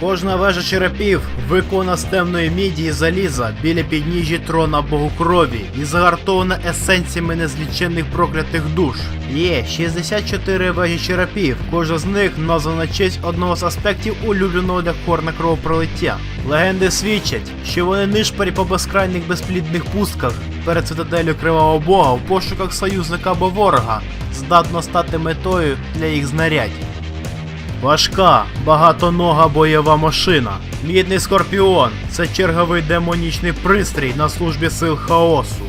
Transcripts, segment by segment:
Кожна вежа черепів виконана з темної міді і заліза біля підніжжі трона богу крові і загартована есенціями незліченних проклятих душ. Є 64 вежі черепів, кожна з них названа честь одного з аспектів улюбленого для Хорна кровопролиття. Легенди свідчать, що вони нишпарі по безкрайних безплідних пустках перед цитаделю Кривавого Бога в пошуках союзника або ворога, здатно стати метою для їх знарядь. Важка, багатонога бойова машина. Мідний скорпіон це черговий демонічний пристрій на службі сил хаосу.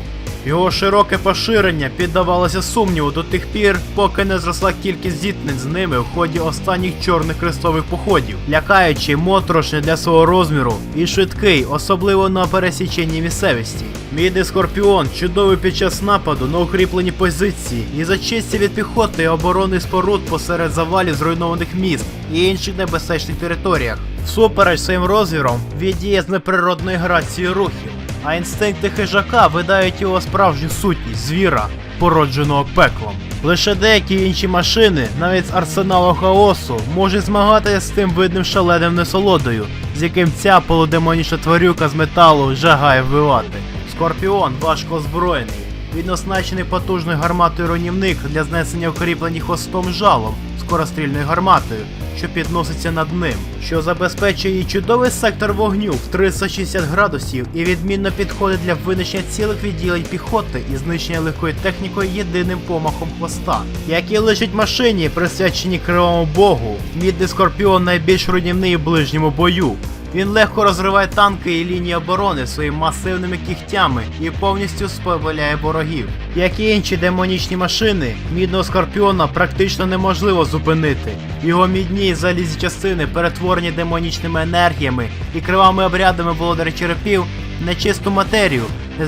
Його широке поширення піддавалося сумніву до тих пір, поки не зросла кількість зіткнень з ними в ході останніх чорних крестових походів, лякаючи моторошний для свого розміру і швидкий, особливо на пересіченні місцевості. Мідний скорпіон чудовий під час нападу на укріплені позиції і зачистці від піхоти і оборони споруд посеред завалів зруйнованих міст і інших небезпечних територіях. Всупереч своїм розміром він діє з неприродною грацією рухів а інстинкти хижака видають його справжню сутність звіра, породженого пеклом. Лише деякі інші машини, навіть з арсеналу хаосу, можуть змагатися з тим видним шаленим несолодою, з яким ця полудемонічна тварюка з металу жагає вбивати. Скорпіон важко озброєний. Він оснащений потужною гарматою руйнівник для знесення укріплені хвостом жалом, скорострільною гарматою, що підноситься над ним, що забезпечує їй чудовий сектор вогню в 360 градусів і відмінно підходить для винищення цілих відділень піхоти і знищення легкої технікою єдиним помахом хвоста. Як і лежить машині, присвяченій кривому богу, мідний скорпіон найбільш руйнівний у ближньому бою. Він легко розриває танки і лінії оборони своїми масивними кігтями і повністю споволяє ворогів. Як і інші демонічні машини, мідного скорпіона практично неможливо зупинити. Його мідні і залізні частини перетворені демонічними енергіями і кривавими обрядами володаря черепів на чисту матерію,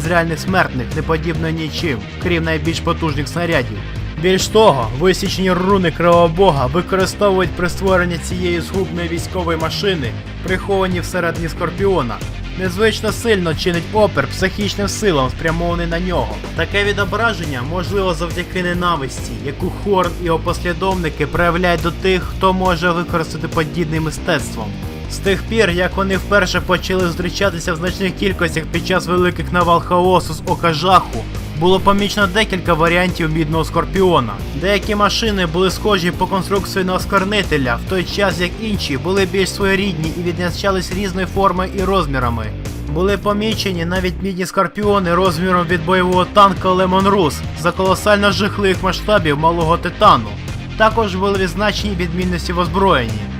реальних смертних, не подібно нічим, крім найбільш потужних снарядів. Більш того, висічені руни Кривого Бога використовують при створенні цієї згубної військової машини, приховані всередині скорпіона. Незвично сильно чинить опір психічним силам, спрямований на нього. Таке відображення можливо завдяки ненависті, яку Хорн і його послідовники проявляють до тих, хто може використати подібне мистецтвом. З тих пір, як вони вперше почали зустрічатися в значних кількостях під час великих навал хаосу з ока жаху, було помічено декілька варіантів мідного скорпіона. Деякі машини були схожі по конструкції на оскорнителя, в той час як інші були більш своєрідні і відзначались різною формою і розмірами. Були помічені навіть мідні скорпіони розміром від бойового танка Лемон Рус за колосально жахливих масштабів малого титану. Також були відзначені відмінності в озброєнні.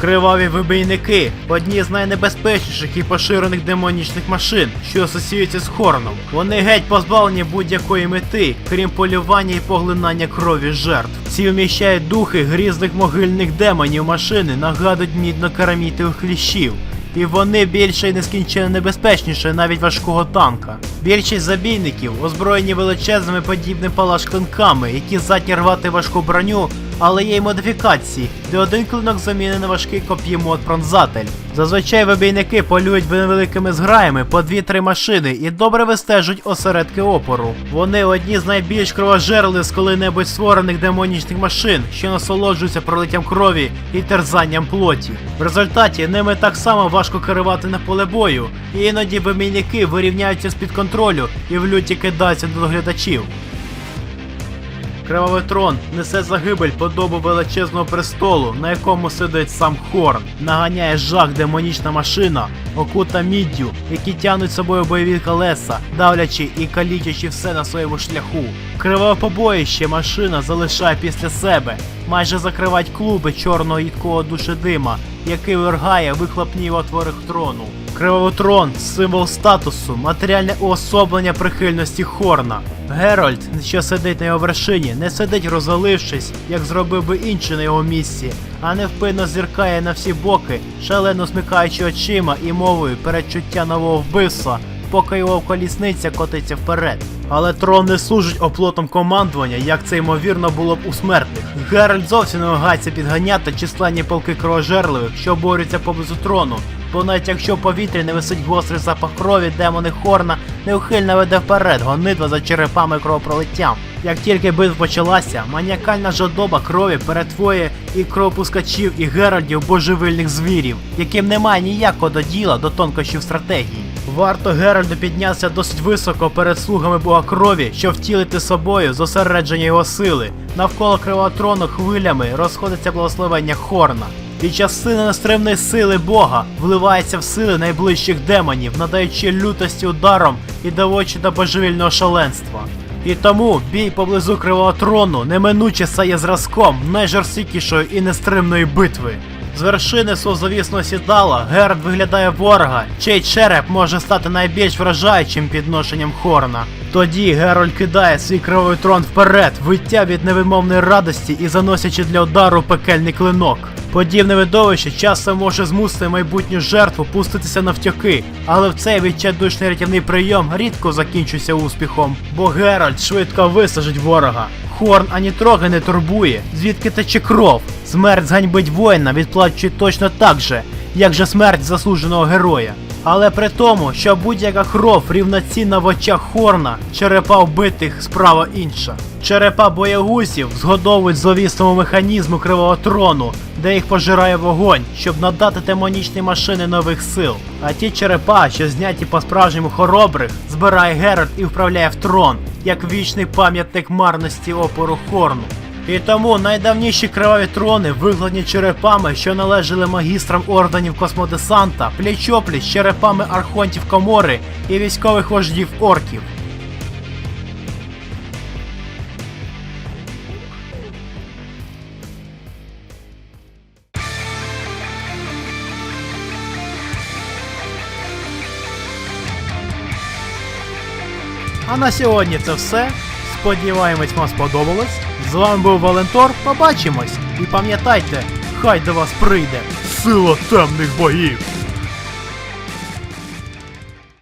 Криваві вибійники одні з найнебезпечніших і поширених демонічних машин, що асоціюються з хорном. Вони геть позбавлені будь-якої мети, крім полювання і поглинання крові жертв. Ці вміщають духи грізних могильних демонів машини, нагадують мідно-карамітових кліщів. І вони більше і нескінченно небезпечніше навіть важкого танка. Більшість забійників озброєні величезними подібними палашклинками, які здатні рвати важку броню, але є й модифікації, де один клинок замінений на важкий коп'ємот пронзатель. Зазвичай вибійники полюють невеликими зграями по 2-3 машини і добре вистежують осередки опору. Вони одні з найбільш кровожерливих з коли-небудь створених демонічних машин, що насолоджуються пролиттям крові і терзанням плоті. В результаті ними так само важко керувати на поле бою, і іноді вибійники вирівняються з-під контролю і в люті кидаються до доглядачів. Кривавий трон несе загибель подобу величезного престолу, на якому сидить сам Хорн. Наганяє жах демонічна машина, окута міддю, які тягнуть собою бойові колеса, давлячи і калічачи все на своєму шляху. Криваве побоїще машина залишає після себе, майже закривають клуби чорного їдкого душедима, який виргає вихлопні отвори трону. Кривотрон символ статусу, матеріальне уособлення прихильності Хорна. Геральт, що сидить на його вершині, не сидить розвалившись, як зробив би інший на його місці, а невпинно зіркає на всі боки, шалено смикаючи очима і мовою передчуття нового вбивства, поки його колісниця котиться вперед. Але трон не служить оплотом командування, як це ймовірно було б у смертних. Геральт зовсім не вагається підганяти численні полки кровожерливих, що борються поблизу трону, бо навіть якщо в повітрі не висить гострий запах крові, демони Хорна неухильно веде вперед гонитва за черепами кровопролиттям. Як тільки битва почалася, маніакальна жадоба крові перетворює і кровопускачів, і геральдів божевильних звірів, яким немає ніякого до діла до тонкощів стратегії. Варто Геральду піднятися досить високо перед слугами бога крові, щоб втілити собою зосередження його сили. Навколо кривотрону хвилями розходиться благословення Хорна. І частина нестримної сили Бога вливається в сили найближчих демонів, надаючи лютості ударом і доводячи до божевільного шаленства. І тому бій поблизу Кривого Трону неминуче стає зразком найжорстокішої і нестримної битви. З вершини свого сідала Герд виглядає ворога, чий череп може стати найбільш вражаючим підношенням Хорна. Тоді Герольд кидає свій кривий трон вперед, виття від невимовної радості і заносячи для удару пекельний клинок. Подібне видовище часто може змусити майбутню жертву пуститися навтяки, але в цей відчайдушний рятівний прийом рідко закінчується успіхом, бо Геральт швидко висажить ворога. Хорн ані трохи не турбує, звідки тече кров. Смерть зганьбить воїна відплачує точно так же, як же смерть заслуженого героя. Але при тому, що будь-яка кров рівноцінна в очах Хорна, черепа вбитих справа інша. Черепа боягусів згодовують зловісному механізму кривого трону, де їх пожирає вогонь, щоб надати демонічні машини нових сил. А ті черепа, що зняті по справжньому хоробрих, збирає Геральт і вправляє в трон, як вічний пам'ятник марності опору Хорну. І тому найдавніші криваві трони вигладні черепами, що належали магістрам орденів космодесанта, пліч-опліч черепами архонтів комори і військових вождів орків. А на сьогодні це все. Сподіваємось, вам сподобалось. З вами був Валентор. Побачимось. І пам'ятайте, хай до вас прийде сила темних богів.